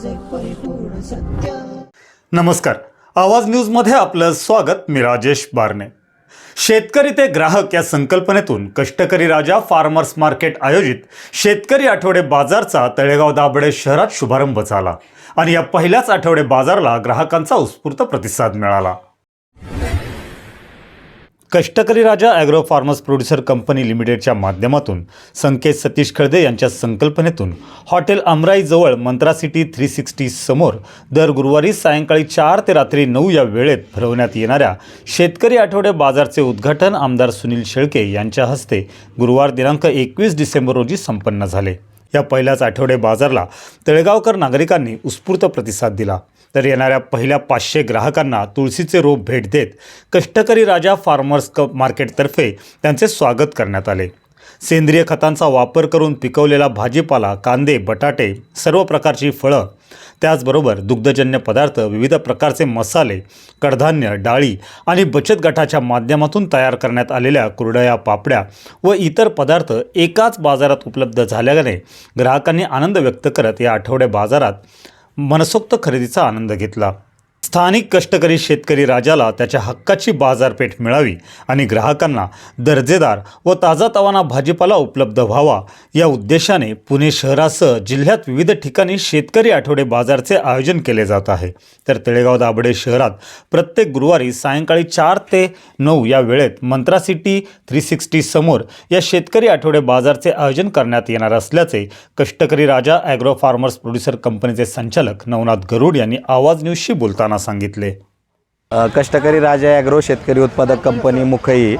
माझे परिपूर्ण सत्य. नमस्कार. आवाज न्यूजमध्ये आपलं स्वागत. मी राजेश बारणे. शेतकरी ते ग्राहक या संकल्पनेतून कष्टकरी राजा फार्मर्स मार्केट आयोजित शेतकरी आठवडे बाजारचा तळेगाव दाबडे शहरात शुभारंभ झाला आणि या पहिल्याच आठवडे बाजारला ग्राहकांचा उत्स्फूर्त प्रतिसाद मिळाला. Kashtakari Raja agro farmers producer company लिमिटेडच्या माध्यमातून संकेत सतीश खळदे यांच्या संकल्पनेतून हॉटेल अमराईजवळ मंत्रा सिटी थ्री सिक्स्टी समोर दर गुरुवारी सायंकाळी चार ते रात्री नऊ या वेळेत भरवण्यात येणाऱ्या शेतकरी आठवडे बाजारचे उद्घाटन आमदार सुनील शेळके यांच्या हस्ते गुरुवार दिनांक एकवीस डिसेंबर रोजी संपन्न झाले. या पहिल्याच आठवडे बाजारला तळेगावकर नागरिकांनी उत्स्फूर्त प्रतिसाद दिला. तर येणाऱ्या पहिल्या पाचशे ग्राहकांना तुळशीचे रोप भेट देत कष्टकरी राजा फार्मर्स क मार्केटतर्फे त्यांचे स्वागत करण्यात आले. सेंद्रिय खतांचा वापर करून पिकवलेला भाजीपाला कांदे बटाटे सर्व प्रकारची फळं त्याचबरोबर दुग्धजन्य पदार्थ विविध प्रकारचे मसाले कडधान्य डाळी आणि बचत गटाच्या माध्यमातून तयार करण्यात आलेल्या कुरडया पापड्या व इतर पदार्थ एकाच बाजारात उपलब्ध झाल्याने ग्राहकांनी आनंद व्यक्त करत या आठवड्या बाजारात मनसोक्त खरेदीचा आनंद घेतला. स्थानिक कष्टकरी शेतकरी राजाला त्याच्या हक्काची बाजारपेठ मिळावी आणि ग्राहकांना दर्जेदार व ताजा तवाना भाजीपाला उपलब्ध व्हावा या उद्देशाने पुणे शहरासह जिल्ह्यात विविध ठिकाणी शेतकरी आठवडे बाजारचे आयोजन केले जात आहे. तर तळेगाव दाभडे शहरात प्रत्येक गुरुवारी सायंकाळी चार ते नऊ या वेळेत मंत्रा सिटी थ्री सिक्स्टी समोर या शेतकरी आठवडे बाजारचे आयोजन करण्यात येणार असल्याचे कष्टकरी राजा ॲग्रो फार्मर्स प्रोड्युसर कंपनीचे संचालक नवनाथ गरुड यांनी आवाज न्यूजशी बोलताना सांगितले. कष्टकरी राजा ॲग्रो शेतकरी उत्पादक कंपनी मुखई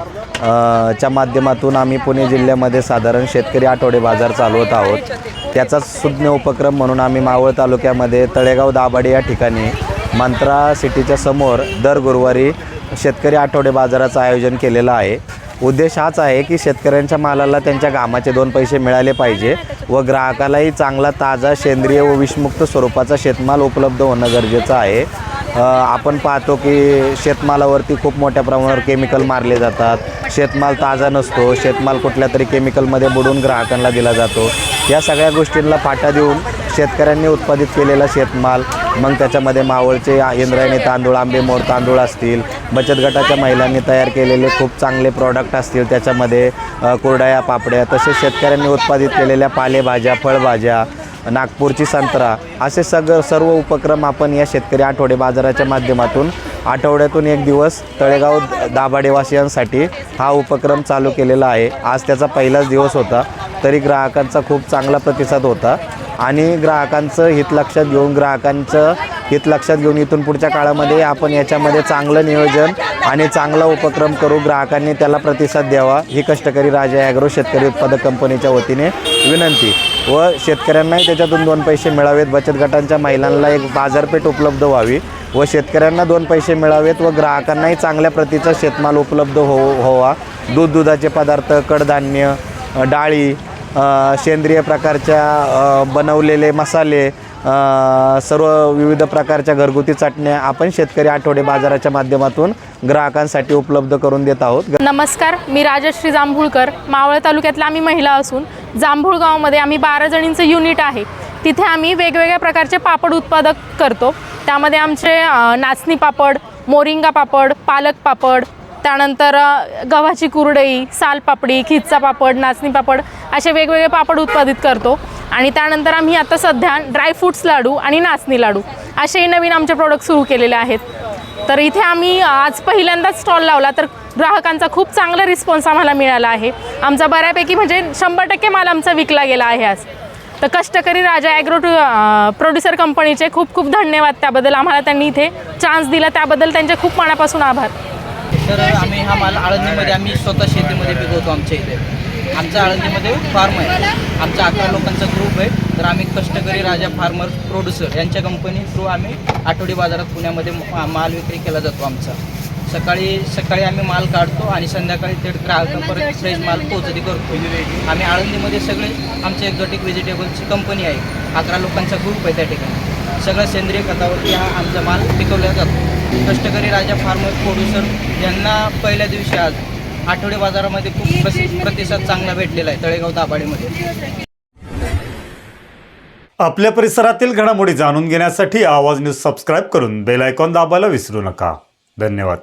च्या माध्यमातून आम्ही पुणे जिल्ह्यामध्ये साधारण शेतकरी आठवडे बाजार चालवत आहोत. त्याचाच सुज्ञ उपक्रम म्हणून आम्ही मावळ तालुक्यामध्ये तळेगाव दाभाडे या ठिकाणी मंत्रा सिटीच्या समोर दर गुरुवारी शेतकरी आठवडे बाजाराचं आयोजन केलेलं आहे. उद्देश हाच आहे की शेतकऱ्यांच्या मालाला त्यांच्या घामाचे दोन पैसे मिळाले पाहिजे व ग्राहकालाही चांगला ताजा सेंद्रिय व विषमुक्त स्वरूपाचा शेतमाल उपलब्ध होणं गरजेचं आहे. आपण पाहतो की शेतमालावरती खूप मोठ्या प्रमाणावर केमिकल मारले जातात. शेतमाल ताजा नसतो. शेतमाल कुठल्या तरी केमिकलमध्ये बुडून ग्राहकांना दिला जातो. या सगळ्या गोष्टींना फाटा देऊन शेतकऱ्यांनी उत्पादित केलेला शेतमाल मग त्याच्यामध्ये मावळचे इंद्रायणी तांदूळ आंबेमोड तांदूळ असतील बचत गटाच्या महिलांनी तयार केलेले खूप चांगले प्रॉडक्ट असतील त्याच्यामध्ये कोरड्या पापड्या तसेच शेतकऱ्यांनी उत्पादित केलेल्या पालेभाज्या फळभाज्या नागपूरची संत्रा असे सग सर्व उपक्रम आपण या शेतकरी आठवडे बाजाराच्या माध्यमातून आठवड्यातून एक दिवस तळेगाव दाभाडेवासियांसाठी हा उपक्रम चालू केलेला आहे. आज त्याचा पहिलाच दिवस होता तरी ग्राहकांचा खूप चांगला प्रतिसाद होता आणि ग्राहकांचं हित लक्षात घेऊन ग्राहकांचं हित लक्षात घेऊन इथून पुढच्या काळामध्ये आपण याच्यामध्ये चांगलं नियोजन आणि चांगला उपक्रम करू ग्राहकांनी त्याला प्रतिसाद द्यावा ही कष्टकरी राजा ॲग्रो शेतकरी उत्पादक कंपनीच्या वतीने विनंती. व शेतकऱ्यांनाही त्याच्यातून दोन पैसे मिळावेत. बचत गटांच्या महिलांना एक बाजारपेठ उपलब्ध व्हावी व शेतकऱ्यांना दोन पैसे मिळावेत व ग्राहकांनाही चांगल्या प्रतीचा शेतमाल उपलब्ध हो व्हावा दूध दुधाचे पदार्थ कडधान्य डाळी सेंद्रिय प्रकारच्या बनवलेले मसाले सर्व विविध प्रकारच्या घरगुती चटण्या आपण शेतकरी आठवडे बाजाराच्या माध्यमातून ग्राहकांसाठी उपलब्ध करून देत आहोत. नमस्कार मी राजश्री जांभूळकर. मावळ तालुक्यातल्या आम्ही महिला असून जांभूळगावमध्ये आम्ही बारा जणींचं युनिट आहे. तिथे आम्ही वेगवेगळ्या प्रकारचे पापड उत्पादक करतो. त्यामध्ये आमचे नाचणी पापड मोरिंगा पापड पालक पापड त्यानंतर गव्हाची कुरडई सालपापडी खिच्चा पापड नाचणी पापड असे वेगवेगळे पापड उत्पादित करतो. आणि त्यानंतर आम्ही आता सध्या ड्रायफ्रूट्स लाडू आणि नाचणी लाडू असेही नवीन आमचे प्रोडक्ट सुरू केलेले आहेत. तर इथे आम्ही आज पहिल्यांदाच स्टॉल लावला तर ग्राहकांचा खूप चांगला रिस्पॉन्स आम्हाला मिळाला आहे. आमचा बऱ्यापैकी म्हणजे शंभर टक्के माल आमचा विकला गेला आहे आज. तर कष्टकरी राजा ॲग्रो टू प्रोड्युसर कंपनीचे खूप खूप धन्यवाद त्याबद्दल. आम्हाला त्यांनी इथे चान्स दिला. त्याबद्दल त्यांचे खूप मनापासून आभार. तर आम्ही हा माल आळंदीमध्ये आम्ही स्वतः शेतीमध्ये पिकवतो आमच्या इथे. आमच्या आळंदीमध्ये फार्म आहे. आमचा अकरा लोकांचा ग्रुप आहे. तर आम्ही कष्टकरी राजा फार्मर प्रोड्युसर यांच्या कंपनी थ्रू आम्ही आठवडी बाजारात पुण्यामध्ये माल विक्री केला जातो आमचा. सकाळी सकाळी आम्ही माल काढतो आणि संध्याकाळी थेट ग्राहकांपर्यंत फ्रेश माल पोहोचती करतो. आम्ही आळंदीमध्ये सगळे आमचे एक्झॉटिक व्हेजिटेबल्सची कंपनी आहे. अकरा लोकांचा ग्रुप आहे त्या ठिकाणी. सगळं सेंद्रिय खतावरती हा आमचा माल पिकवला जातो. कष्टकरी राजा फार्मर प्रोड्युसर यांना पहिल्या दिवशी आज आठवडे बाजारामध्ये खूप प्रसि प्रतिसाद चांगला भेटलेला आहे तळेगाव दाभाडेमध्ये. आपल्या परिसरातील घडामोडी जाणून घेण्यासाठी आवाज न्यूज सबस्क्राईब करून बेल आयकॉन दाबायला विसरू नका. धन्यवाद.